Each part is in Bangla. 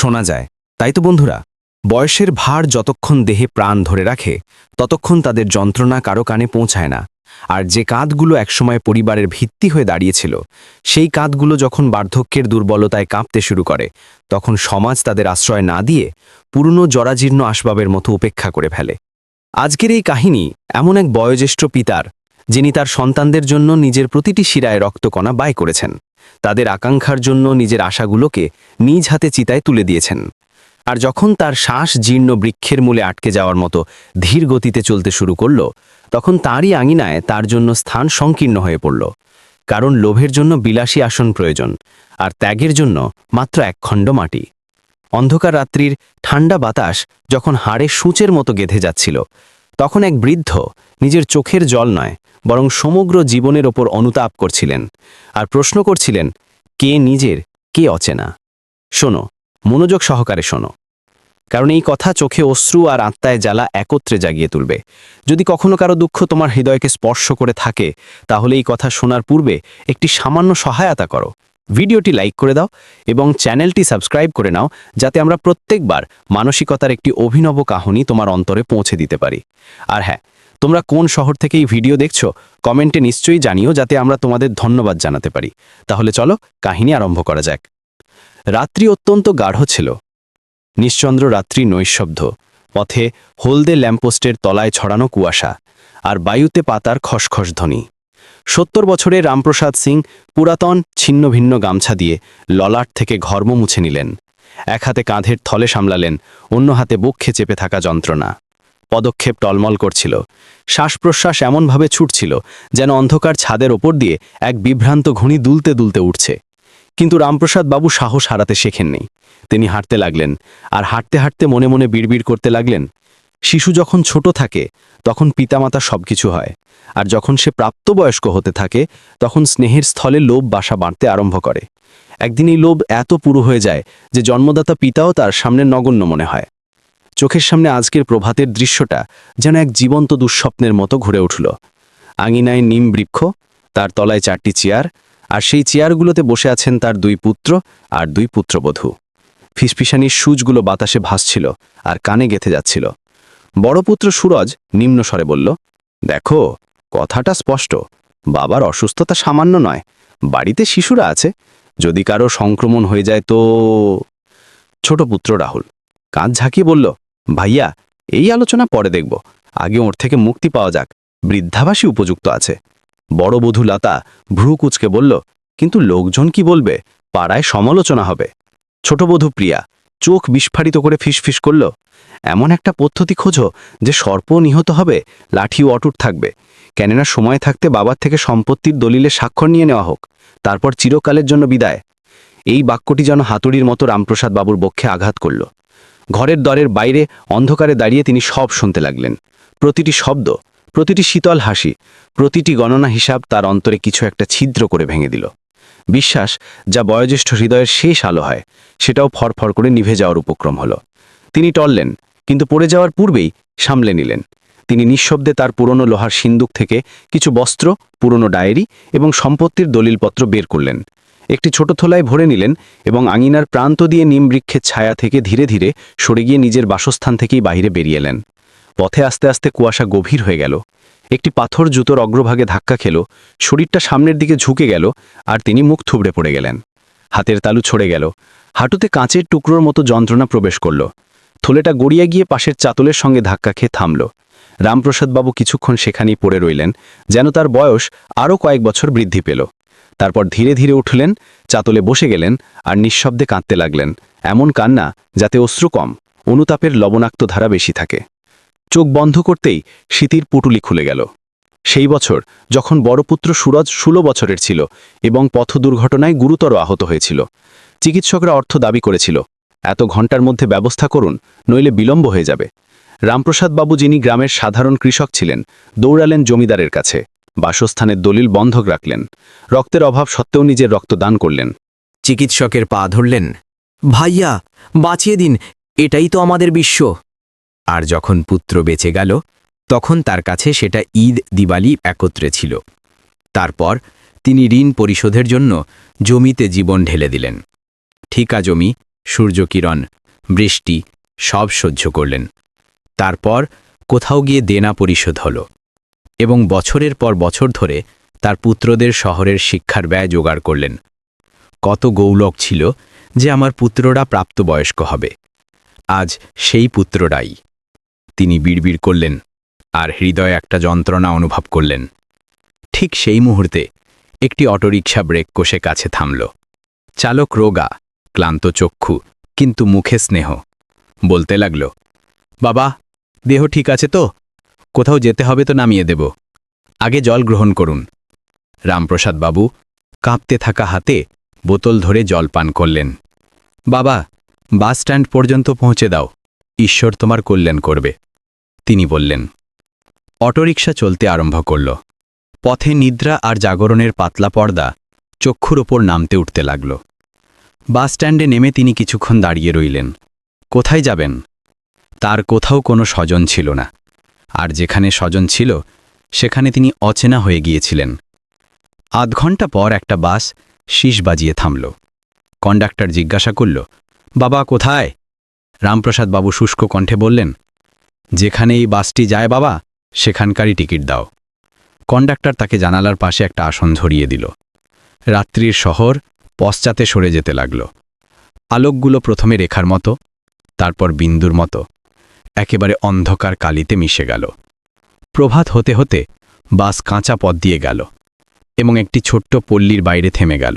শোনা যায়। তাই তো বন্ধুরা, বয়সের ভার যতক্ষণ দেহে প্রাণ ধরে রাখে, ততক্ষণ তাদের যন্ত্রণা কারও কানে পৌঁছায় না। আর যে কাঁধগুলো একসময় পরিবারের ভিত্তি হয়ে দাঁড়িয়েছিল, সেই কাঁধগুলো যখন বার্ধক্যের দুর্বলতায় কাঁপতে শুরু করে, তখন সমাজ তাদের আশ্রয় না দিয়ে পুরনো জরাজীর্ণ আসবাবের মতো উপেক্ষা করে ফেলে। আজকের এই কাহিনী এমন এক বয়োজ্যেষ্ঠ পিতার যিনি তার সন্তানদের জন্য নিজের প্রতিটি শিরায় রক্তকণা বাই করেছেন। তাদের আকাঙ্ক্ষার জন্য নিজের আশাগুলোকে নিজ হাতে চিতায় তুলে দিয়েছেন। আর যখন তার শ্বাস জীর্ণ বৃক্ষের মূলে আটকে যাওয়ার মতো ধীর গতিতে চলতে শুরু করল, তখন তারই আঙিনায় তার জন্য স্থান সংকীর্ণ হয়ে পড়ল। কারণ লোভের জন্য বিলাসী আসন প্রয়োজন, আর ত্যাগের জন্য মাত্র এক খণ্ড মাটি। অন্ধকার রাত্রির ঠান্ডা বাতাস যখন হাড়ে সূচের মতো গেঁথে যাচ্ছিল, তখন এক বৃদ্ধ নিজের চোখের জল নয় বরং সমগ্র জীবনের ওপর অনুতাপ করছিলেন আর প্রশ্ন করছিলেন, কে নিজের, কে অচেনা? শোনো, মনোযোগ সহকারে শোনো। কারণ এই কথা চোখে অশ্রু আর আত্মায় জ্বালা একত্রে জাগিয়ে তুলবে। যদি কখনো কারও দুঃখ তোমার হৃদয়কে স্পর্শ করে থাকে, তাহলে এই কথা শোনার পূর্বে একটি সামান্য সহায়তা করো। ভিডিওটি লাইক করে দাও এবং চ্যানেলটি সাবস্ক্রাইব করে নাও, যাতে আমরা প্রত্যেকবার মানসিকতার একটি অভিনব কাহিনী তোমার অন্তরে পৌঁছে দিতে পারি। আর হ্যাঁ তোমরা কোন শহর থেকে এই ভিডিও দেখছ, কমেন্টে নিশ্চয়ই জানিও যাতে আমরা তোমাদের ধন্যবাদ জানাতে পারি। তাহলে চলো, কাহিনী আরম্ভ করা যাক। রাত্রি অত্যন্ত গাঢ় ছিল। নিশ্চন্দ্র রাত্রি নৈশব্দ। পথে হলদে ল্যাম্পোস্টের তলায় ছড়ানো কুয়াশা, আর বায়ুতে পাতার খসখস ধ্বনি। সত্তর বছরের রামপ্রসাদ সিং পুরাতন, ছিন্ন ভিন্ন গামছা দিয়ে ললাট থেকে ঘর্ম মুছে নিলেন। এক হাতে কাঁধের থলে সামলালেন, অন্য হাতে বক্ষে চেপে থাকা যন্ত্রণা। পদক্ষেপ টলমল করছিল। শ্বাস প্রশ্বাস এমনভাবে ছুটছিল যেন অন্ধকার ছাদের ওপর দিয়ে এক বিভ্রান্ত ঘুণি দুলতে দুলতে উঠছে। কিন্তু রামপ্রসাদ বাবু সাহস হারাতে শেখেননি। তিনি হাঁটতে লাগলেন আর হাঁটতে হাঁটতে মনে মনে বিড়বিড় করতে লাগলেন, শিশু যখন ছোট থাকে, তখন পিতামাতা সবকিছু হয়। আর যখন সে প্রাপ্তবয়স্ক হতে থাকে, তখন স্নেহের স্থলে লোভ বাসা বাঁধতে আরম্ভ করে। একদিন এই লোভ এত পুরো হয়ে যায় যে জন্মদাতা পিতাও তার সামনে নগণ্য মনে হয়। চোখের সামনে আজকের প্রভাতের দৃশ্যটা যেন এক জীবন্ত দুঃস্বপ্নের মতো ঘুরে উঠল। আঙিনায় নিম বৃক্ষ, তার তলায় চারটি চেয়ার, আর সেই চেয়ারগুলোতে বসে আছেন তার দুই পুত্র আর দুই পুত্রবধূ। ফিসফিসানির সুচগুলো বাতাসে ভাসছিল আর কানে গেথে যাচ্ছিল। বড় পুত্র সুরজ নিম্ন স্বরে বলল, দেখো, কথাটা স্পষ্ট। বাবার অসুস্থতা সামান্য নয়। বাড়িতে শিশুরা আছে। যদি কারও সংক্রমণ হয়ে যায় তো ছোট পুত্র রাহুল কাঁধ ঝাঁকিয়ে বলল ভাইয়া, এই আলোচনা পরে দেখব। আগে ওর থেকে মুক্তি পাওয়া যাক। বৃদ্ধাবাসী উপযুক্ত আছে। বড় বধূ লতা ভ্রু কুচকে বলল, কিন্তু লোকজন কি বলবে? পাড়ায় সমালোচনা হবে। ছোট বধূ প্রিয়া চোখ বিস্ফারিত করে ফিসফিস করল, এমন একটা পদ্ধতি খোঁজো যে সর্প নিহত হবে লাঠিও অটুট থাকবে। কেননা সময় থাকতে বাবার থেকে সম্পত্তির দলিলে স্বাক্ষর নিয়ে নেওয়া হোক, তারপর চিরকালের জন্য বিদায়। এই বাক্যটি যেন হাতুড়ির মতো রামপ্রসাদ বাবুর বক্ষে আঘাত করল। ঘরের দরের বাইরে অন্ধকারে দাঁড়িয়ে তিনি সব শুনতে লাগলেন। প্রতিটি শব্দ, প্রতিটি শীতল হাসি, প্রতিটি গণনা হিসাব তার অন্তরে কিছু একটা ছিদ্র করে ভেঙে দিল। বিশ্বাস, যা বয়োজ্যেষ্ঠ হৃদয়ের শেষ আলো হয়, সেটাও ফরফর করে নিভে যাওয়ার উপক্রম হল। তিনি টললেন, কিন্তু পড়ে যাওয়ার পূর্বেই সামলে নিলেন। তিনি নিঃশব্দে তার পুরনো লোহার সিন্দুক থেকে কিছু বস্ত্র, পুরনো ডায়েরি এবং সম্পত্তির দলিলপত্র বের করলেন। একটি ছোট থলায় ভরে নিলেন এবং আঙিনার প্রান্ত দিয়ে নিমবৃক্ষের ছায়া থেকে ধীরে ধীরে সরে গিয়ে নিজের বাসস্থান থেকেই বাইরে বেরিয়ে এলেন। পথে আস্তে আস্তে কুয়াশা গভীর হয়ে গেল। একটি পাথর জুতোর অগ্রভাগে ধাক্কা খেল, শরীরটা সামনের দিকে ঝুঁকে গেল আর তিনি মুখ থুবড়ে পড়ে গেলেন। হাতের তালু ছড়ে গেল। হাঁটুতে কাঁচের টুকরোর মতো যন্ত্রণা প্রবেশ করল। থলেটা গড়িয়ে গিয়ে পাশের চাতলের সঙ্গে ধাক্কা খেয়ে থামল। রামপ্রসাদবাবু কিছুক্ষণ সেখানেই পড়ে রইলেন, যেন তার বয়স আরও কয়েক বছর বৃদ্ধি পেল। তারপর ধীরে ধীরে উঠলেন, চাতলে বসে গেলেন আর নিঃশব্দে কাঁদতে লাগলেন। এমন কান্না যাতে অশ্রু কম, অনুতাপের লবণাক্ত ধারা বেশি থাকে। চোখ বন্ধ করতেই শীতির পুটুলি খুলে গেল। সেই বছর যখন বড় পুত্র সুরজ ষোলো বছরের ছিল এবং পথ দুর্ঘটনায় গুরুতর আহত হয়েছিল, চিকিৎসকরা অর্থ দাবি করেছিল, এত ঘণ্টার মধ্যে ব্যবস্থা করুন, নইলে বিলম্ব হয়ে যাবে। রামপ্রসাদ বাবু যিনি গ্রামের সাধারণ কৃষক ছিলেন, দৌড়ালেন জমিদারের কাছে। বাসস্থানের দলিল বন্ধক রাখলেন। রক্তের অভাব সত্ত্বেও নিজের রক্ত দান করলেন। চিকিৎসকের পা ধরলেন, ভাইয়া, বাঁচিয়ে দিন, এটাই তো আমাদের বিশ্ব। আর যখন পুত্র বেঁচে গেল, তখন তার কাছে সেটা ঈদ, দিওয়ালি একত্রে ছিল। তারপর তিনি ঋণ পরিশোধের জন্য জমিতে জীবন ঢেলে দিলেন। ঠিকা জমি, সূর্যকিরণ, বৃষ্টি সব সহ্য করলেন। তারপর কোথাও গিয়ে দেনা পরিশোধ হল। এবং বছরের পর বছর ধরে তার পুত্রদের শহরের শিক্ষার ব্যয় জোগাড় করলেন। কত গৌলক ছিল যে আমার পুত্ররা প্রাপ্তবয়স্ক হবে। আজ সেই পুত্ররাই। তিনি বিড়বিড় করলেন আর হৃদয়ে একটা যন্ত্রণা অনুভব করলেন। ঠিক সেই মুহূর্তে একটি অটোরিকশা ব্রেক কষে কাছে থামল। চালক রোগা, ক্লান্ত চক্ষু, কিন্তু মুখে স্নেহ। বলতে লাগল, বাবা, দেহ ঠিক আছে তো? কোথাও যেতে হবে তো নামিয়ে দেব। আগে জল গ্রহণ করুন। রামপ্রসাদ বাবু কাঁপতে থাকা হাতে বোতল ধরে জল পান করলেন। বাবা, বাস স্ট্যান্ড পর্যন্ত পৌঁছে দাও। ঈশ্বর তোমার কল্যাণ করবে। তিনি বললেন। অটোরিকশা চলতে আরম্ভ করল। পথে নিদ্রা আর জাগরণের পাতলা পর্দা চক্ষুর ওপর নামতে উঠতে লাগল। বাস স্ট্যান্ডে নেমে তিনি কিছুক্ষণ দাঁড়িয়ে রইলেন। কোথায় যাবেন? তার কোথাও কোনো স্বজন ছিল না। আর যেখানে স্বজন ছিল, সেখানে তিনি অচেনা হয়ে গিয়েছিলেন। আধ ঘণ্টা পর একটা বাস শীষ বাজিয়ে থামল। কন্ডাক্টর জিজ্ঞাসা করল, বাবা, কোথায়? রামপ্রসাদ বাবু শুষ্ক কণ্ঠে বললেন যেখানে এই বাসটি যায় বাবা, সেখানকারই টিকিট দাও। কন্ডাক্টর তাকে জানালার পাশে একটা আসন ধরিয়ে দিল। রাত্রির শহর পশ্চাতে সরে যেতে লাগল। আলোকগুলো প্রথমে রেখার মতো, তারপর বিন্দুর মতো। একেবারে অন্ধকার কালিতে মিশে গেল। প্রভাত হতে হতে বাস কাঁচা পথ দিয়ে গেল এবং একটি ছোট্ট পল্লীর বাইরে থেমে গেল।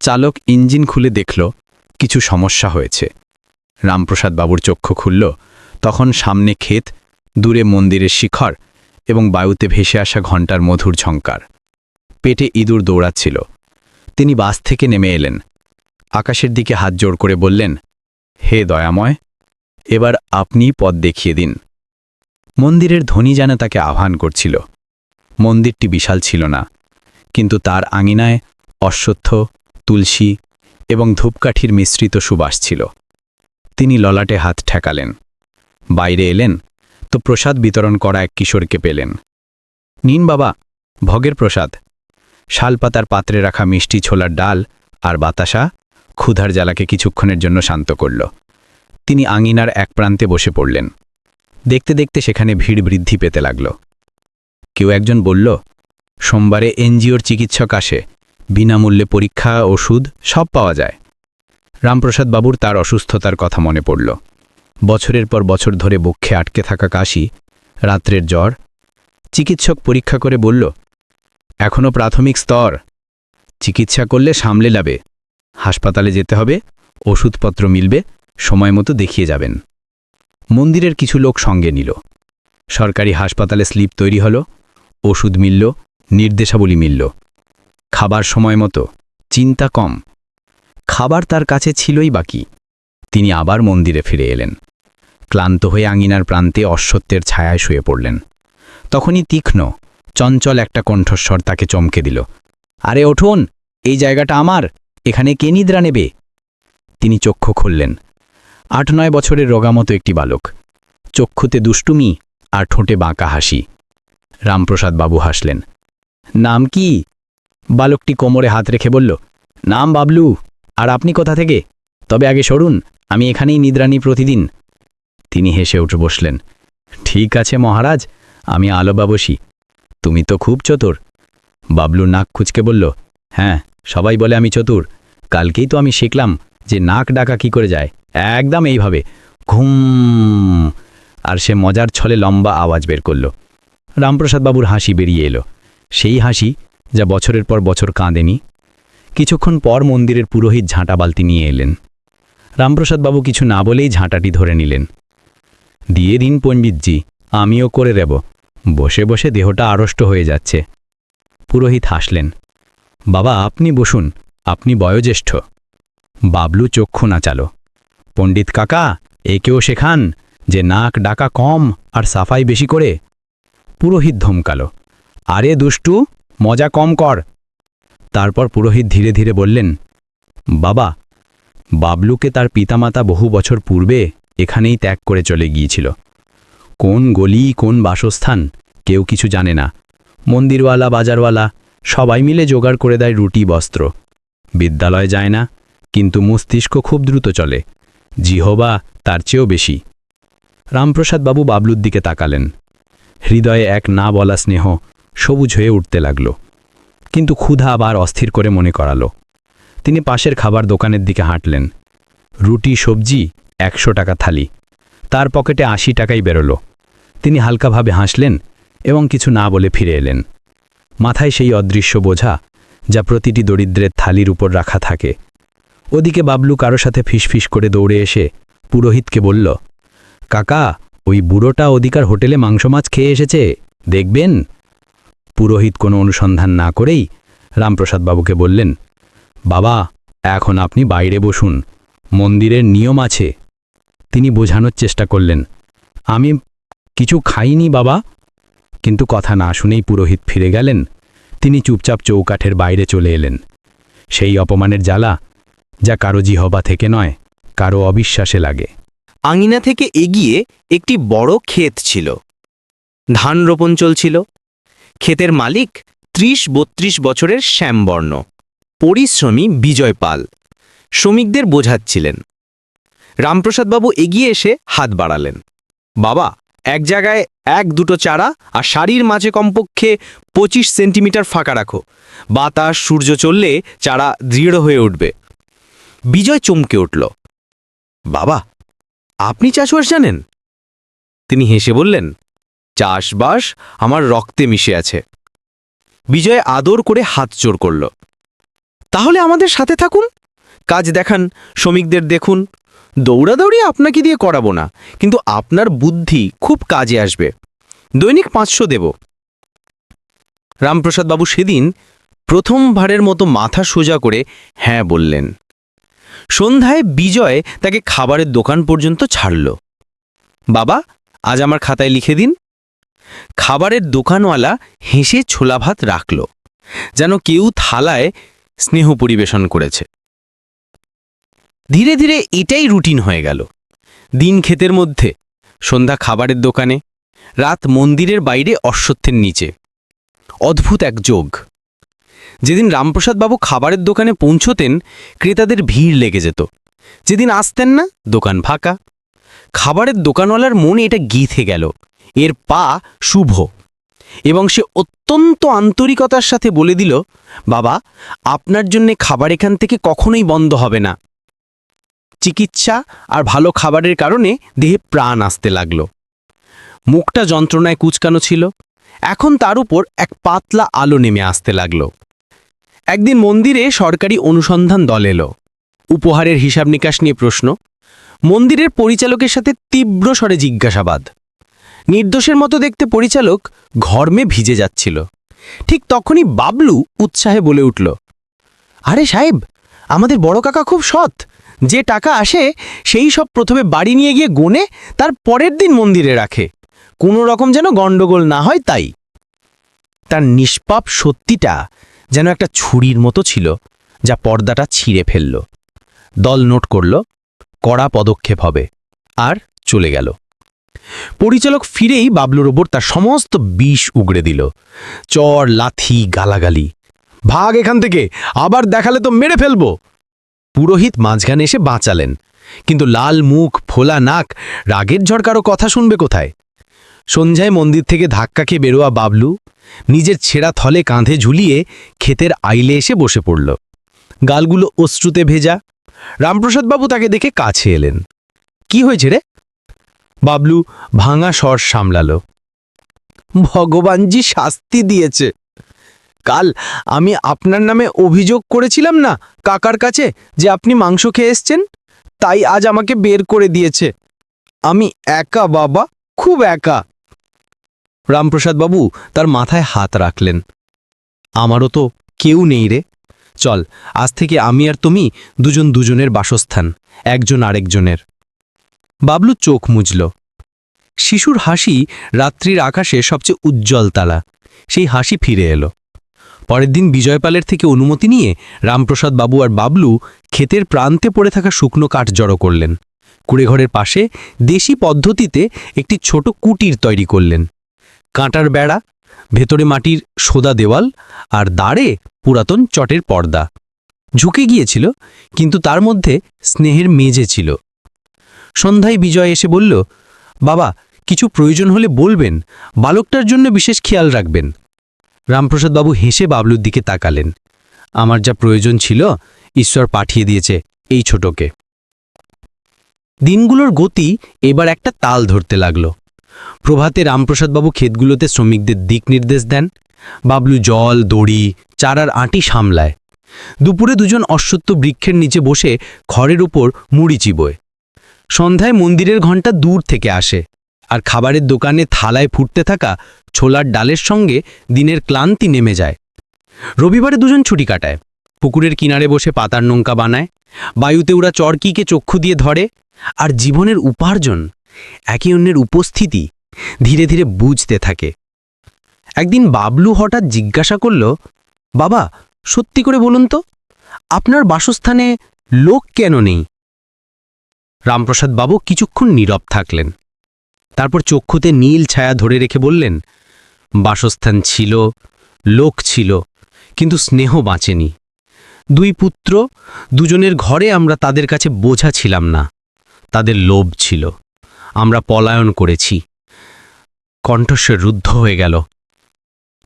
চালক ইঞ্জিন খুলে দেখল কিছু সমস্যা হয়েছে। রামপ্রসাদ বাবুর চক্ষু খুলল, তখন সামনে ক্ষেত, দূরে মন্দিরের শিখর এবং বায়ুতে ভেসে আসা ঘণ্টার মধুর ঝঙ্কার পেটে ইঁদুর দৌড়াচ্ছিল। তিনি বাস থেকে নেমে এলেন। আকাশের দিকে হাত জোড় করে বললেন, হে দয়াময় এবার আপনি পথ দেখিয়ে দিন। মন্দিরের ধ্বনি যেন তাকে আহ্বান করছিল। মন্দিরটি বিশাল ছিল না, কিন্তু তার আঙিনায় অশ্বত্থ, তুলসী এবং ধূপকাঠির মিশ্রিত সুবাস ছিল। তিনি ললাটে হাত ঠেকালেন। বাইরে এলেন তো প্রসাদ বিতরণ করা এক কিশোরকে পেলেন। নিন বাবা, ভগের প্রসাদ। শালপাতার পাত্রে রাখা মিষ্টি ছোলার ডাল আর বাতাসা ক্ষুধার জ্বালাকে কিছুক্ষণের জন্য শান্ত করল। তিনি আঙিনার এক প্রান্তে বসে পড়লেন। দেখতে দেখতে সেখানে ভিড় বৃদ্ধি পেতে লাগল। কেউ একজন বলল, সোমবারে এনজিওর চিকিৎসক আসে। বিনামূল্যে পরীক্ষা, ওষুধ, সব পাওয়া যায়। রামপ্রসাদ বাবুর তার অসুস্থতার কথা মনে পড়ল। বছরের পর বছর ধরে বক্ষে আটকে থাকা কাশি, রাত্রের জ্বর। চিকিৎসক পরীক্ষা করে বলল এখনও প্রাথমিক স্তর। চিকিৎসা করলে সামলে যাবে। হাসপাতালে যেতে হবে, ওষুধপত্র মিলবে সময় মতো দেখিয়ে যাবেন। মন্দিরের কিছু লোক সঙ্গে নিল। সরকারি হাসপাতালে স্লিপ তৈরি হল, ওষুধ মিলল, নির্দেশাবলী মিলল। খাবার সময় মতো, চিন্তা কম। খাবার তার কাছে ছিলই বাকি। তিনি আবার মন্দিরে ফিরে এলেন। ক্লান্ত হয়ে আঙিনার প্রান্তে অশ্বত্বের ছায়ায় শুয়ে পড়লেন। তখনই তীক্ষ্ণ, চঞ্চল একটা কণ্ঠস্বর তাকে চমকে দিল। আরে, ওঠুন! এই জায়গাটা আমার! এখানে কে নিদ্রা নেবে? তিনি চক্ষু খুললেন। আট নয় বছরের রোগামতো একটি বালক। চক্ষুতে দুষ্টুমি আর ঠোঁটে বাঁকা হাসি। রামপ্রসাদ বাবু হাসলেন, নাম কি? বালকটি কোমরে হাত রেখে বলল, নাম বাবলু, আর আপনি কোথা থেকে? তবে আগে সরুন, আমি এখানেই নিদ্রানি প্রতিদিন। তিনি হেসে উঠে বসলেন, ঠিক আছে মহারাজ, আমি আলোবা বসি। তুমি তো খুব চতুর। বাবলু নাক খুঁচকে বলল হ্যাঁ সবাই বলে আমি চতুর। কালকেই তো আমি শিখলাম যে নাক ডাকা কি করে যায়। একদম এইভাবে। ঘুম। আর সে মজার ছলে লম্বা আওয়াজ বের করল। রামপ্রসাদ বাবুর হাসি বেরিয়ে এলো। সেই হাসি যা বছরের পর বছর কাঁদেনি। কিছুক্ষণ পর মন্দিরের পুরোহিত ঝাঁটা বালতি নিয়ে এলেন। রামপ্রসাদ বাবু কিছু না বলেই ঝাঁটাটি ধরে নিলেন। দিয়ে দিন পণ্ডিতজি, আমিও করে দেব। বসে বসে দেহটা আড়ষ্ট হয়ে যাচ্ছে। পুরোহিত হাসলেন। বাবা, আপনি বসুন। আপনি বয়োজ্যেষ্ঠ। বাবলু চক্ষু নাচালো পণ্ডিত কাকা একেও শেখান যে নাক ডাকা কম আর সাফাই বেশি করে? পুরোহিত ধমকালো, আরে দুষ্টু, মজা কম কর। তারপর পুরোহিত ধীরে ধীরে বললেন, বাবা, বাবলুকে তার পিতামাতা বহু বছর পূর্বে এখানেই ত্যাগ করে চলে গিয়েছিল। কোন গলি, কোন বাসস্থান, কেউ কিছু জানে না। মন্দিরওয়ালা, বাজারওয়ালা, সবাই মিলে জোগাড় করে দেয় রুটি, বস্ত্র। বিদ্যালয় যায় না, কিন্তু মস্তিষ্ক খুব দ্রুত চলে। জিহবা তার চেয়েও বেশি। রামপ্রসাদ বাবু বাবলুর দিকে তাকালেন। হৃদয়ে এক না বলা স্নেহ সবুজ হয়ে উঠতে লাগল। কিন্তু ক্ষুধা আবার অস্থির করে মনে করালো। তিনি পাশের খাবার দোকানের দিকে হাঁটলেন। রুটি, সবজি, একশো টাকা থালি। তার পকেটে আশি টাকাই বেরোলো। তিনি হালকাভাবে হাসলেন এবং কিছু না বলে ফিরে এলেন। মাথায় সেই অদৃশ্য বোঝা যা প্রতিটি দরিদ্রের থালির উপর রাখা থাকে। ওদিকে বাবলু কারও সাথে ফিসফিস করে দৌড়ে এসে পুরোহিতকে বলল, কাকা, ওই বুড়োটা ওদিকার হোটেলে মাংস মাছ খেয়ে এসেছে, দেখবেন? পুরোহিত কোনো অনুসন্ধান না করেই রামপ্রসাদ বাবুকে বললেন, বাবা, এখন আপনি বাইরে বসুন, মন্দিরের নিয়ম আছে। তিনি বোঝানোর চেষ্টা করলেন, আমি কিছু খাইনি বাবা। কিন্তু কথা না শুনেই পুরোহিত ফিরে গেলেন, তিনি চুপচাপ চৌকাঠের বাইরে চলে এলেন। সেই অপমানের জ্বালা যা কারও জিহবা থেকে নয়, কারও অবিশ্বাসে লাগে। আঙিনা থেকে এগিয়ে একটি বড় ক্ষেত ছিল। ধান রোপণ চলছিল। ক্ষেতের মালিক ত্রিশ বত্রিশ বছরের শ্যামবর্ণ। পরিশ্রমী বিজয় পাল। শ্রমিকদের বোঝাচ্ছিলেন। রামপ্রসাদবাবু এগিয়ে এসে হাত বাড়ালেন। বাবা, এক জায়গায় এক দুটো চারা আর শাড়ির মাঝে কমপক্ষে পঁচিশ সেন্টিমিটার ফাঁকা রাখো। বাতাস, সূর্য চললে চারা দৃঢ় হয়ে উঠবে। বিজয় চমকে উঠল। বাবা, আপনি চাষবাস জানেন? তিনি হেসে বললেন, চাষবাস আমার রক্তে মিশে আছে। বিজয় আদর করে হাত জোর করল, তাহলে আমাদের সাথে থাকুন। কাজ দেখান, শ্রমিকদের দেখুন। দৌড়াদৌড়ি আপনাকে দিয়ে করাবো না, কিন্তু আপনার বুদ্ধি খুব কাজে আসবে। দৈনিক পাঁচশো দেব। রামপ্রসাদবাবু সেদিন প্রথমবারের মতো মাথা সোজা করে হ্যাঁ বললেন। সন্ধ্যায় বিজয় তাকে খাবারের দোকান পর্যন্ত ছাড়ল। বাবা, আজ আমার খাতায় লিখে দিন। খাবারের দোকানওয়ালা হেসে ছোলা ভাত রাখল, যেন কেউ থালায় স্নেহ পরিবেশন করেছে। ধীরে ধীরে এটাই রুটিন হয়ে গেল। দিন ক্ষেতের মধ্যে, সন্ধ্যা খাবারের দোকানে, রাত মন্দিরের বাইরে অশ্বত্থের নিচে। অদ্ভুত এক যোগ। যেদিন রামপ্রসাদবাবু খাবারের দোকানে পৌঁছতেন, ক্রেতাদের ভিড় লেগে যেত। যেদিন আসতেন না, দোকান ফাঁকা। খাবারের দোকানওয়ালার মনে এটা গিথে গেল। এর পা শুভ। এবং সে অত্যন্ত আন্তরিকতার সাথে বলে দিল, বাবা, আপনার জন্যে খাবার এখান থেকে কখনোই বন্ধ হবে না। চিকিৎসা আর ভালো খাবারের কারণে দেহে প্রাণ আসতে লাগল। মুখটা যন্ত্রণায় কুচকানো ছিল। এখন তার উপর এক পাতলা আলো নেমে আসতে লাগল। একদিন মন্দিরে সরকারি অনুসন্ধান দল এলো। উপহারের হিসাব নিকাশ নিয়ে প্রশ্ন। মন্দিরের পরিচালকের সাথে তীব্র স্বরে জিজ্ঞাসাবাদ। নির্দোষের মতো দেখতে পরিচালক ঘর্মে ভিজে যাচ্ছিল। ঠিক তখনই বাবলু উৎসাহে বলে উঠল, আরে সাহেব, আমাদের বড় কাকা খুব সৎ। যে টাকা আসে, সেই সব প্রথমে বাড়ি নিয়ে গিয়ে গোনে, তার পরের দিন মন্দিরে রাখে। কোনো রকম যেন গণ্ডগোল না হয় তাই। তার নিষ্পাপ সত্যিটা যেন একটা ছুরির মতো ছিল, যা পর্দাটা ছিঁড়ে ফেলল। দল নোট করল, কড়া পদক্ষেপ হবে, আর চলে গেল। পরিচালক ফিরেই বাবলুর ওপর তার সমস্ত বিষ উগড়ে দিল। চর, লাথি, গালাগালি। ভাগ এখান থেকে, আবার দেখালে তো মেরে ফেলব! পুরোহিত মাঝখানে এসে বাঁচালেন, কিন্তু লাল মুখ, ফোলা নাক, রাগের ঝড়কারও কথা শুনবে কোথায়? সন্ধ্যায় মন্দির থেকে ধাক্কা খেয়ে বেরোয়া বাবলু নিজের ছেঁড়া থলে কাঁধে ঝুলিয়ে ক্ষেতের আইলে এসে বসে পড়ল। গালগুলো অশ্রুতে ভেজা। রামপ্রসাদবাবু তাকে দেখে কাছে এলেন। কি হয়েছে রে? বাবলু ভাঙা স্বর সামলাল। ভগবানজি শাস্তি দিয়েছে। কাল আমি আপনার নামে অভিযোগ করেছিলাম না কাকার কাছে যে আপনি মাংস খেয়ে এসছেন? তাই আজ আমাকে বের করে দিয়েছে। আমি একা বাবা, খুব একা। রামপ্রসাদ বাবু তার মাথায় হাত রাখলেন। আমারও তো কেউ নেই রে। চল, আজ থেকে আমি আর তুমি দুজন দুজনের বাসস্থান, একজন আরেকজনের। বাবলু চোখ মুজল। শিশুর হাসি রাত্রির আকাশে সবচেয়ে উজ্জ্বল তালা। সেই হাসি ফিরে এলো। পরের দিন বিজয়পালের থেকে অনুমতি নিয়ে রামপ্রসাদ বাবু আর বাবলু ক্ষেতের প্রান্তে পড়ে থাকা শুকনো কাঠ জড়ো করলেন। কুড়েঘরের পাশে দেশি পদ্ধতিতে একটি ছোট কুটির তৈরি করলেন। কাঁটার বেড়া, ভেতরে মাটির সোদা দেওয়াল আর দাঁড়ে পুরাতন চটের পর্দা। ঝুঁকে গিয়েছিল, কিন্তু তার মধ্যে স্নেহের মেজে ছিল। সন্ধ্যায় বিজয় এসে বলল, বাবা, কিছু প্রয়োজন হলে বলবেন, বালকটার জন্য বিশেষ খেয়াল রাখবেন। রামপ্রসাদবাবু হেসে বাবলুর দিকে তাকালেন। আমার যা প্রয়োজন ছিল, ঈশ্বর পাঠিয়ে দিয়েছে এই ছোটকে। দিনগুলোর গতি এবার একটা তাল ধরতে লাগল। প্রভাতে রামপ্রসাদবাবু ক্ষেতগুলোতে শ্রমিকদের দিক নির্দেশ দেন। বাবলু জল, দড়ি চারার আঁটি সামলায়। দুপুরে দুজন অশ্বত্থ বৃক্ষের নিচে বসে খড়ের উপর মুড়ি চিবোয়। সন্ধ্যায় মন্দিরের ঘণ্টা দূর থেকে আসে আর খাবারের দোকানে থালায় ফুটতে থাকা ছোলার ডালের সঙ্গে দিনের ক্লান্তি নেমে যায়। রবিবারে দুজন ছুটি কাটায়। পুকুরের কিনারে বসে পাতার নৌকা বানায়। বায়ুতে ওরা চরকিকে চক্ষু দিয়ে ধরে আর জীবনের উপার্জন একে অন্যের উপস্থিতি ধীরে ধীরে বুঝতে থাকে। একদিন বাবলু হঠাৎ জিজ্ঞাসা করল, বাবা, সত্যি করে বলুন তো, আপনার বাসস্থানে লোক কেন নেই? রামপ্রসাদ বাবু কিছুক্ষণ নীরব থাকলেন। তারপর চক্ষুতে নীল ছায়া ধরে রেখে বললেন, বাসস্থান ছিল, লোক ছিল, কিন্তু স্নেহ বাঁচেনি। দুই পুত্র, দুজনের ঘরে আমরা তাদের কাছে বোঝা ছিলাম না, তাদের লোভ ছিল। আমরা পলায়ন করেছি। কণ্ঠস্বর রুদ্ধ হয়ে গেল।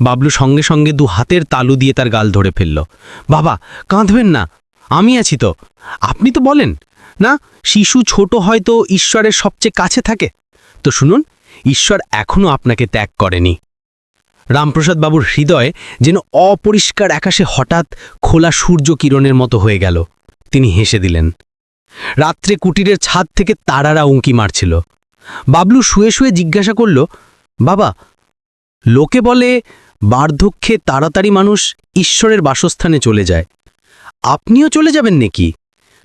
বাবলু সঙ্গে সঙ্গে দু হাতের তালু দিয়ে তার গাল ধরে ফেলল। বাবা, কাঁদবেন না। আমি আছি তো। আপনি তো বলেন। না, শিশু ছোট হয়তো ঈশ্বরের সবচেয়ে কাছে থাকে। তো শুনুন, ঈশ্বর এখনও আপনাকে ত্যাগ করেনি। রামপ্রসাদ বাবুর হৃদয় যেন অপরিষ্কার আকাশে হঠাৎ খোলা সূর্য কিরণের মতো হয়ে গেল। তিনি হেসে দিলেন, রাত্রে কুটিরের ছাদ থেকে তারারা উঁকি মারছিল। বাবলু শুয়ে শুয়ে জিজ্ঞাসা করল, বাবা, লোকে বলে বার্ধক্যে তাড়াতাড়ি মানুষ ঈশ্বরের বাসস্থানে চলে যায়। আপনিও চলে যাবেন নাকি?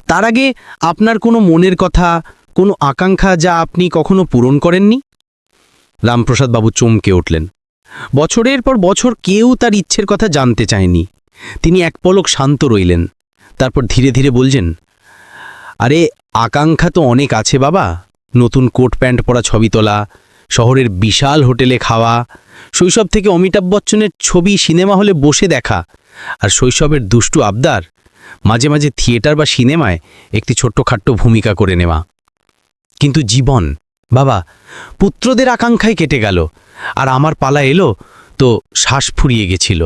তার আগে আপনার কোনো মনের কথা, কোনো আকাঙ্ক্ষা যা আপনি কখনো পূরণ করেননি? রামপ্রসাদ বাবু চমকে উঠলেন। বছরের পর বছর কেউ তার ইচ্ছের কথা জানতে চায়নি। তিনি এক পলক শান্ত রইলেন। তারপর ধীরে ধীরে বলছেন, আরে, আকাঙ্ক্ষা তো অনেক আছে বাবা। নতুন কোট প্যান্ট পরা ছবি তোলা, শহরের বিশাল হোটেলে খাওয়া, শৈশব থেকে অমিতাভ বচ্চনের ছবি সিনেমা হলে বসে দেখা আর শৈশবের দুষ্টু আবদার, মাঝে মাঝে থিয়েটার বা সিনেমায় একটি ছোট্টখাট্ট ভূমিকা করে নেওয়া। কিন্তু জীবন, বাবা, পুত্রদের আকাঙ্ক্ষায় কেটে গেল আর আমার পালা এলো তো শ্বাস ফুরিয়ে গেছিল।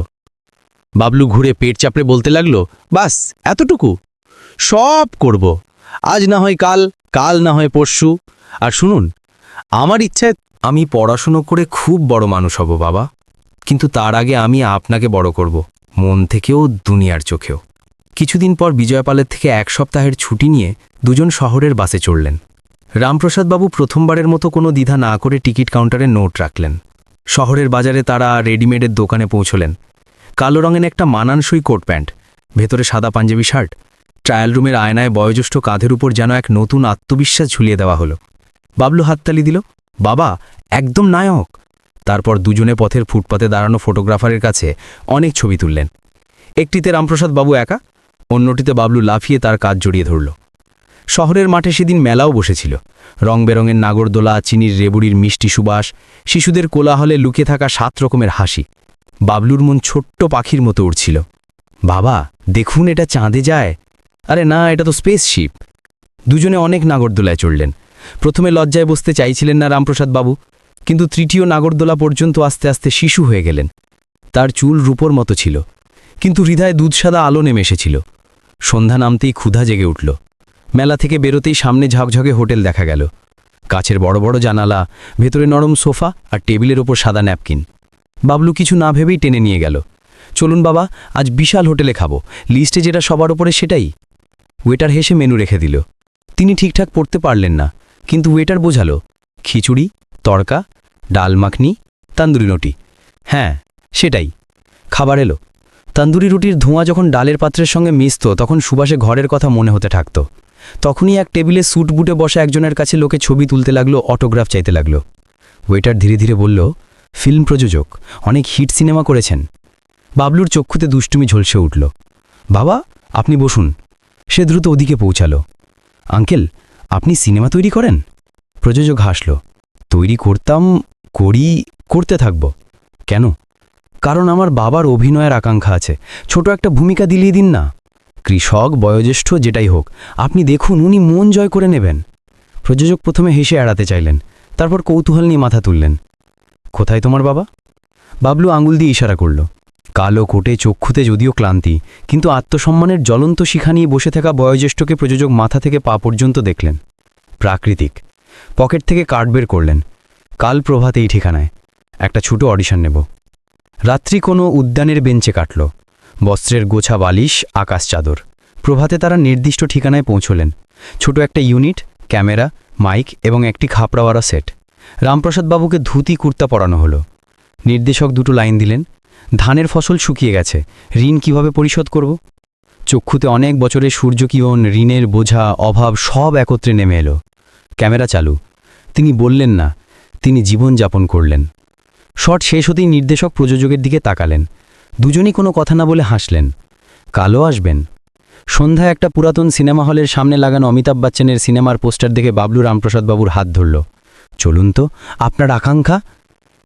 বাবলু ঘুরে পেট চাপড়ে বলতে লাগল, বাস, এতটুকু। সব করব। আজ না হয় কাল কাল না হয় পরশু। আর শুনুন, আমার ইচ্ছায় আমি পড়াশুনো করে খুব বড় মানুষ হব, বাবা। কিন্তু তার আগে আমি আপনাকে বড় করব, মন থেকেও দুনিয়ার চোখেও। কিছুদিন পর বিজয়পালের থেকে এক সপ্তাহের ছুটি নিয়ে দুজন শহরের বাসে চড়লেন। রামপ্রসাদবাবু প্রথমবারের মতো কোনো দ্বিধা না করে টিকিট কাউন্টারে নোট রাখলেন। শহরের বাজারে তারা রেডিমেডের দোকানে পৌঁছলেন। কালো রঙের একটা মানানসই কোট প্যান্ট, ভেতরে সাদা পাঞ্জাবি শার্ট, ট্রায়াল রুমের আয়নায় বয়োজ্যেষ্ঠ কাঁধের উপর যেন এক নতুন আত্মবিশ্বাস ঝুলিয়ে দেওয়া হলো। বাবলু হাততালি দিল, বাবা, একদম নায়ক। তারপর দুজনে পথের ফুটপাতে দাঁড়ানো ফটোগ্রাফারের কাছে অনেক ছবি তুললেন। একটিতে রামপ্রসাদ বাবু একা, অন্যটিতে বাবলু লাফিয়ে তার কাজ জড়িয়ে ধরল। শহরের মাঠে সেদিন মেলাও বসেছিল। রং বেরঙের নাগরদোলা, চিনির রেবুড়ির মিষ্টি সুবাস, শিশুদের কোলাহলে লুকে থাকা সাত রকমের হাসি। বাবলুর মন ছোট্ট পাখির মতো উড়ছিল। বাবা, দেখুন এটা চাঁদে যায়। আরে না, এটা তো স্পেসশিপ দুজনে অনেক নাগরদোলায় চড়লেন। প্রথমে লজ্জায় বসতে চাইছিলেন না রামপ্রসাদ বাবু, কিন্তু তৃতীয় নাগরদোলা পর্যন্ত আস্তে আস্তে শিশু হয়ে গেলেন। তার চুল রূপর মতো ছিল, কিন্তু হৃদয়ে দুধসাদা আলো নেমে এসেছিল। সন্ধ্যা নামতেই ক্ষুধা জেগে উঠল। মেলা থেকে বেরোতেই সামনে ঝকঝকে হোটেল দেখা গেল। কাছের বড় বড় জানালা, ভেতরে নরম সোফা আর টেবিলের ওপর সাদা ন্যাপকিন। বাবলু কিছু না ভেবেই টেনে নিয়ে গেল। চলুন বাবা, আজ বিশাল হোটেলে খাব। লিস্টে যেটা সবার ওপরে সেটাই। ওয়েটার হেসে মেনু রেখে দিল। তিনি ঠিকঠাক পড়তে পারলেন না। কিন্তু ওয়েটার বোঝালো, খিচুড়ি, তড়কা, ডাল মাখনি, তান্দুরি রুটি। হ্যাঁ সেটাই। খাবার এলো। তান্দুরি রুটির ধোঁয়া যখন ডালের পাত্রের সঙ্গে মিশত, তখন সুবাসে ঘরের কথা মনে হতে থাকত। তখনই এক টেবিলে স্যুট বুটে বসা একজনের কাছে লোকে ছবি তুলতে লাগল, অটোগ্রাফ চাইতে লাগল। ওয়েটার ধীরে ধীরে বলল, ফিল্ম প্রযোজক, অনেক হিট সিনেমা করেছেন। বাবলুর চক্ষুতে দুষ্টুমি ঝলসে উঠল। বাবা, আপনি বসুন। সে দ্রুত ওদিকে পৌঁছালো। আঙ্কেল আপনি সিনেমা তৈরি করেন? প্রযোজক হাসল, তৈরি করতাম, করি, করতে থাকব। কেন? কারণ আমার বাবার অভিনয়ের আকাঙ্ক্ষা আছে। ছোট একটা ভূমিকা দিলিয়ে দিন না। কৃষক, বয়োজ্যেষ্ঠ, যেটাই হোক, আপনি দেখুন, উনি মন জয় করে নেবেন। প্রযোজক প্রথমে হেসে এড়াতে চাইলেন, তারপর কৌতূহল নিয়ে মাথা তুললেন, কোথায় তোমার বাবা? বাবলু আঙুল দিয়ে ইশারা করল কালো কোটে চক্ষুতে যদিও ক্লান্তি, কিন্তু আত্মসম্মানের জ্বলন্ত শিখা নিয়ে বসে থাকা বয়োজ্যেষ্ঠকে প্রযোজক মাথা থেকে পা পর্যন্ত দেখলেন। প্রাকৃতিক। পকেট থেকে কার্ড বের করলেন। কাল প্রভাতে এই ঠিকানায়। একটা ছোট অডিশন নেব। রাত্রি কোনো উদ্যানের বেঞ্চে কাটল। বস্ত্রের গোছা বালিশ, আকাশ চাদর। প্রভাতে তারা নির্দিষ্ট ঠিকানায় পৌঁছলেন। ছোট একটা ইউনিট, ক্যামেরা, মাইক এবং একটি খাপড়াওয়ারা সেট। রামপ্রসাদবাবুকে ধুতি, কুর্তা পরানো হলো। নির্দেশক দুটো লাইন দিলেন। ধানের ফসল শুকিয়ে গেছে। ঋণ কীভাবে পরিশোধ করব? চক্ষুতে অনেক বছরের সূর্যকিরণ ঋণের বোঝা, অভাব সব একত্রে নেমে এলো। ক্যামেরা চালু। তিনি বললেন না, তিনি জীবন যাপন করলেন। শট শেষ হতেই নির্দেশক প্রযোজকের দিকে তাকালেন। দুজনই কোনো কথা না বলে হাসলেন। কালো আসবেন। সন্ধ্যায় একটা পুরাতন সিনেমা হলের সামনে লাগানো অমিতাভ বচ্চনের সিনেমার পোস্টার দেখে বাবলু রামপ্রসাদবাবুর হাত ধরল। চলুন তো, আপনার আকাঙ্ক্ষা?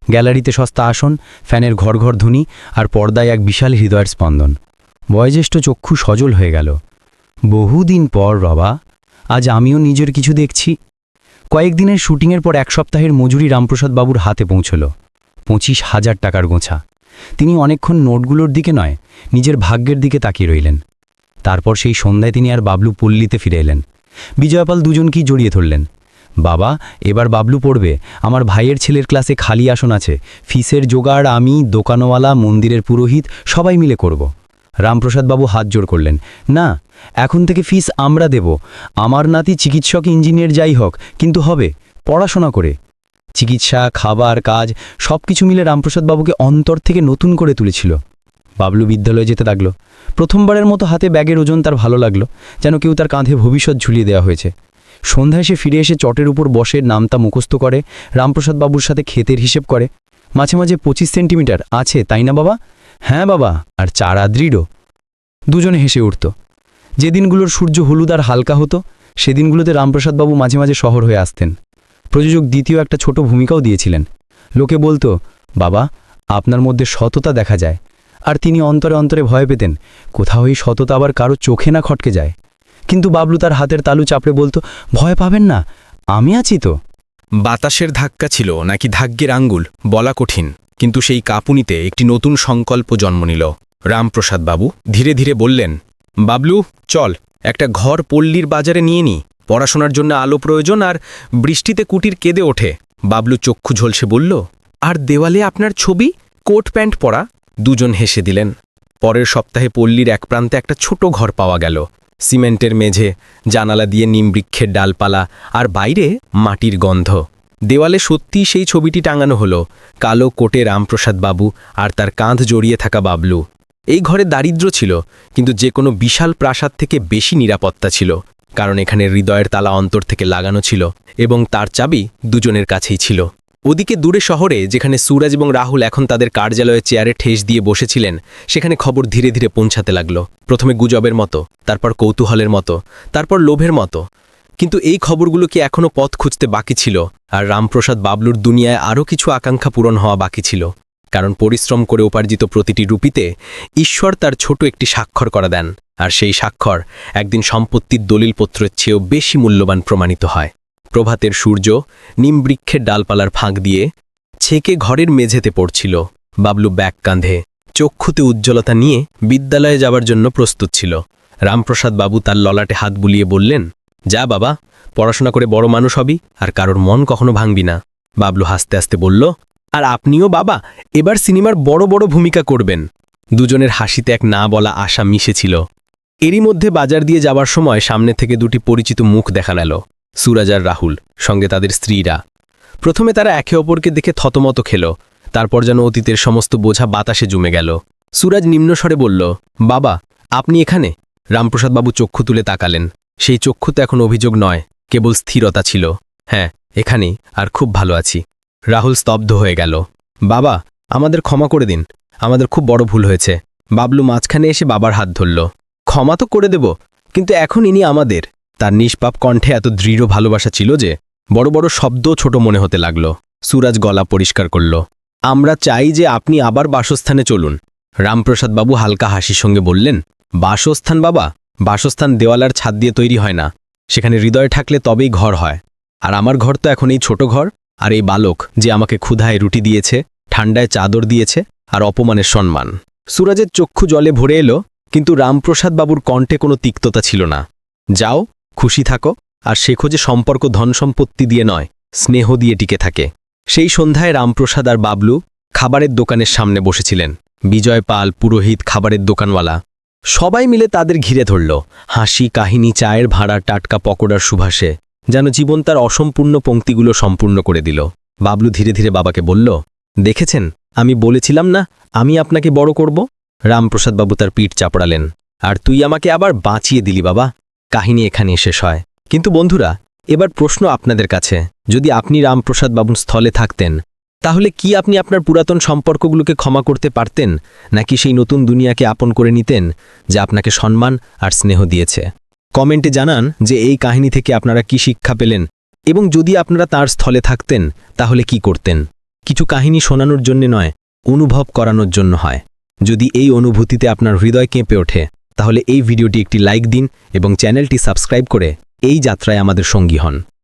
গ্যালারিতে সস্তা আসন, ফ্যানের ঘর ঘর ধ্বনি আর পর্দায় এক বিশাল হৃদয়ের স্পন্দন। বয়োজ্যেষ্ঠ চক্ষু সজল হয়ে গেল। বহুদিন পর, রবা, আজ আমিও নিজের কিছু দেখছি। কয়েকদিনের শুটিংয়ের পর এক সপ্তাহের মজুরি রামপ্রসাদ বাবুর হাতে পৌঁছল। পঁচিশ হাজার টাকার গোছা। তিনি অনেকক্ষণ নোটগুলোর দিকে নয়, নিজের ভাগ্যের দিকে তাকিয়ে রইলেন। তারপর সেই সন্ধ্যায় তিনি আর বাবলু পল্লীতে ফিরে এলেন। বিজয়পাল দুজনকেই জড়িয়ে ধরলেন। বাবা, এবার বাবলু পড়বে। আমার ভাইয়ের ছেলের ক্লাসে খালি আসন আছে। ফিসের জোগাড়, আমি, দোকানওয়ালা, মন্দিরের পুরোহিত, সবাই মিলে করব। রামপ্রসাদ বাবু হাত জোড় করলেন। না, এখন থেকে ফিস আমরা দেব। আমার নাতি চিকিৎসক, ইঞ্জিনিয়ার যাই হোক, কিন্তু হবে, পড়াশোনা করে। চিকিৎসা, খাবার, কাজ সব কিছু মিলে রামপ্রসাদ বাবুকে অন্তর থেকে নতুন করে তুলেছিল। বাবলু বিদ্যালয়ে যেতে লাগল। প্রথমবারের মতো হাতে ব্যাগের ওজন তার ভালো লাগল। যেন কেউ তার কাঁধে ভবিষ্যৎ ঝুলিয়ে দেওয়া হয়েছে। সন্ধ্যায় সে ফিরে এসে চটের উপর বসে নামতা মুখস্থ করে, রামপ্রসাদ বাবুর সাথে ক্ষেতের হিসেব করে। মাঝে মাঝে পঁচিশ সেন্টিমিটার, আছে তাই না বাবা? হ্যাঁ বাবা, আর চারা দৃঢ়। দুজনে হেসে উঠত। যে দিনগুলোর সূর্য হলুদ আর হালকা হতো সেদিনগুলোতে রামপ্রসাদ বাবু মাঝে মাঝে শহর হয়ে আসতেন। প্রযোজক দ্বিতীয় একটা ছোট ভূমিকাও দিয়েছিলেন। লোকে বলতো, বাবা, আপনার মধ্যে সততা দেখা যায়। আর তিনি অন্তরে অন্তরে ভয় পেতেন, কোথাও এই সততা আবার কারও চোখে না খটকে যায়? কিন্তু বাবলু তার হাতের তালু চাপড়ে বলতো, ভয় পাবেন না, আমি আছি তো। বাতাসের ধাক্কা ছিল, নাকি ভাগ্যের আঙ্গুল, বলা কঠিন, কিন্তু সেই কাঁপুনিতে একটি নতুন সংকল্প জন্ম নিল। রামপ্রসাদ বাবু ধীরে ধীরে বললেন, বাবলু, চল, একটা ঘর পল্লীর বাজারে নিয়ে নি। পড়াশোনার জন্য আলো প্রয়োজন আর বৃষ্টিতে কুটির কেঁদে ওঠে। বাবলু চক্ষু ঝলসে বলল, আর দেওয়ালে আপনার ছবি? কোট প্যান্ট পরা? দুজন হেসে দিলেন। পরের সপ্তাহে পল্লীর এক প্রান্তে একটা ছোট ঘর পাওয়া গেল। সিমেন্টের মেঝে, জানালা দিয়ে নিমবৃক্ষের ডালপালা আর বাইরে মাটির গন্ধ। দেওয়ালে সত্যিই সেই ছবিটি টাঙানো হলো, কালো কোটে রামপ্রসাদ বাবু আর তার কাঁধ জড়িয়ে থাকা বাবলু। এই ঘরে দারিদ্র ছিল, কিন্তু যে কোনো বিশাল প্রাসাদ থেকে বেশি নিরাপত্তা ছিল, কারণ এখানে হৃদয়ের তালা অন্তর থেকে লাগানো ছিল এবং তার চাবি দুজনের কাছেই ছিল। ওদিকে দূরে শহরে, যেখানে সুরাজ এবং রাহুল এখন তাদের কার্যালয়ে চেয়ারে ঠেস দিয়ে বসেছিলেন, সেখানে খবর ধীরে ধীরে পৌঁছাতে লাগল। প্রথমে গুজবের মতো, তারপর কৌতূহলের মতো, তারপর লোভের মতো। কিন্তু এই খবরগুলো কি এখনও পথ খুঁজতে বাকি ছিল? আর রামপ্রসাদ বাবলুর দুনিয়ায় আরও কিছু আকাঙ্ক্ষা পূরণ হওয়া বাকি ছিল? কারণ পরিশ্রম করে উপার্জিত প্রতিটি রুপিতে ঈশ্বর তার ছোট একটি স্বাক্ষর করা দেন। আর সেই স্বাক্ষর একদিন সম্পত্তির দলিলপত্রের চেয়েও বেশি মূল্যবান প্রমাণিত হয়। প্রভাতের সূর্য নিমবৃক্ষের ডালপালার ফাঁক দিয়ে ছেকে ঘরের মেঝেতে পড়ছিল। বাবলু ব্যাগ কাঁধে চক্ষুতে উজ্জ্বলতা নিয়ে বিদ্যালয়ে যাবার জন্য প্রস্তুত ছিল। রামপ্রসাদ বাবু তার ললাটে হাত বুলিয়ে বললেন, যা বাবা, পড়াশোনা করে বড় মানুষ হবি আর কারোর মন কখনো ভাঙবি না। বাবলু হাসতে হাসতে বলল, আর আপনিও বাবা, এবার সিনেমার বড় বড় ভূমিকা করবেন। দুজনের হাসিতে এক না বলা আশা মিশেছিল। এরই মধ্যে বাজার দিয়ে যাবার সময় সামনে থেকে দুটি পরিচিত মুখ দেখা গেল। সুরাজ আর রাহুল, সঙ্গে তাদের স্ত্রীরা। প্রথমে তারা একে অপরকে দেখে থতমত খেল, তারপর যেন অতীতের সমস্ত বোঝা বাতাসে জমে গেল। সুরাজ নিম্নস্বরে বলল, বাবা, আপনি এখানে? রামপ্রসাদবাবু চক্ষু তুলে তাকালেন। সেই চক্ষুতে এখন অভিযোগ নয়, কেবল স্থিরতা ছিল। হ্যাঁ এখানেই, আর খুব ভালো আছি। রাহুল স্তব্ধ হয়ে গেল। বাবা, আমাদের ক্ষমা করে দিন, আমাদের খুব বড় ভুল হয়েছে। বাবলু মাঝখানে এসে বাবার হাত ধরল। ক্ষমা তো করে দেব, কিন্তু এখন ইনি আমাদের। তার নিষ্পাপ কণ্ঠে এত দৃঢ় ভালোবাসা ছিল যে বড় বড় শব্দ ছোট মনে হতে লাগল। সুরাজ গলা পরিষ্কার করল। আমরা চাই যে আপনি আবার বাসস্থানে চলুন। রামপ্রসাদ বাবু হালকা হাসির সঙ্গে বললেন, বাসস্থান বাবা, বাসস্থান দেওয়ালার ছাদ দিয়ে তৈরি হয় না। সেখানে হৃদয় থাকলে তবেই ঘর হয়। আর আমার ঘর তো এখন এই ছোট ঘর, আর এই বালক যে আমাকে ক্ষুধায় রুটি দিয়েছে, ঠান্ডায় চাদর দিয়েছে, আর অপমানের সম্মান। সুরাজের চক্ষু জলে ভরে এলো, কিন্তু রামপ্রসাদ বাবুর কণ্ঠে কোনো তিক্ততা ছিল না। যাও খুশি থাকো, আর শেখো যে সম্পর্ক ধন সম্পত্তি দিয়ে নয়, স্নেহ দিয়ে টিকে থাকে। সেই সন্ধ্যায় রামপ্রসাদ আর বাবলু খাবারের দোকানের সামনে বসেছিলেন। বিজয় পাল, পুরোহিত, খাবারের দোকানওয়ালা। সবাই মিলে তাদের ঘিরে ধরল। হাসি, কাহিনী, চায়ের ভাড়া, টাটকা পকোড়ার সুভাষে যেন জীবন তার অসম্পূর্ণ পংক্তিগুলো সম্পূর্ণ করে দিল। বাবলু ধীরে ধীরে বাবাকে বলল, দেখেছেন, আমি বলেছিলাম না আমি আপনাকে বড় করব? রামপ্রসাদ বাবু তার পিঠ চাপড়ালেন, আর তুই আমাকে আবার বাঁচিয়ে দিলি বাবা। কাহিনী এখানে শেষ হয়। কিন্তু বন্ধুরা, এবার প্রশ্ন আপনাদের কাছে। যদি আপনি রামপ্রসাদ বাবুর স্থলে থাকতেন, তাহলে কি আপনি আপনার পুরাতন সম্পর্কগুলোকে ক্ষমা করতে পারতেন, নাকি সেই নতুন দুনিয়াকে আপন করে নিতেন, যা আপনাকে সম্মান আর স্নেহ দিয়েছে? কমেন্টে জানান যে এই কাহিনী থেকে আপনারা কি শিক্ষা পেলেন, এবং যদি আপনারা তার স্থলে থাকতেন, তাহলে কি করতেন? কিছু কাহিনী শোনানোর জন্য নয়, অনুভব করানোর জন্য হয়। যদি এই অনুভূতিতে আপনার হৃদয় কেঁপে ওঠে তাহলে এই ভিডিওটি একটি লাইক দিন এবং চ্যানেলটি সাবস্ক্রাইব করে এই যাত্রায় আমাদের সঙ্গী হন।